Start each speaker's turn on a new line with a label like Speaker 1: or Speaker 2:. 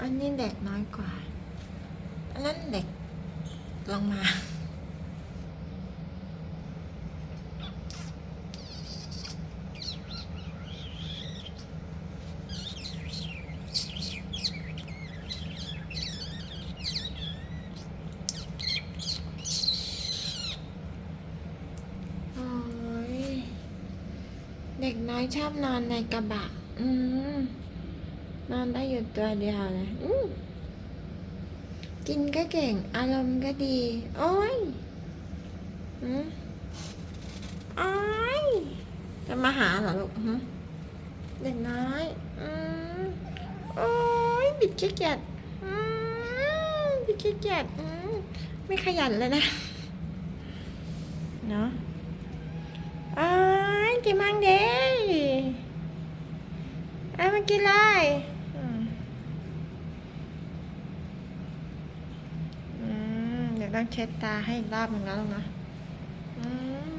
Speaker 1: อันนี้เด็กน้อยกว่า อันนั้นเด็กลงมาโอ้ยเด็กน้อยชอบนอนในกระบะ อืม นอนได้อยู่ตัวเดียวเลยอืมกินก็เก่ง อารมณ์ก็ดี โอ้ยอืมโอ้ยจะมาหาเหรอลูกหึเด็กน้อยอืมโอ้ยบิดขี้เกียจอืมบิดขี้เกียจอืมไม่ขยันเลยนะ เนาะอ้ยกินมังเด้เอามากินเลย ต้องเช็ดตาให้อีกรอบหนึ่งแล้วนะอืม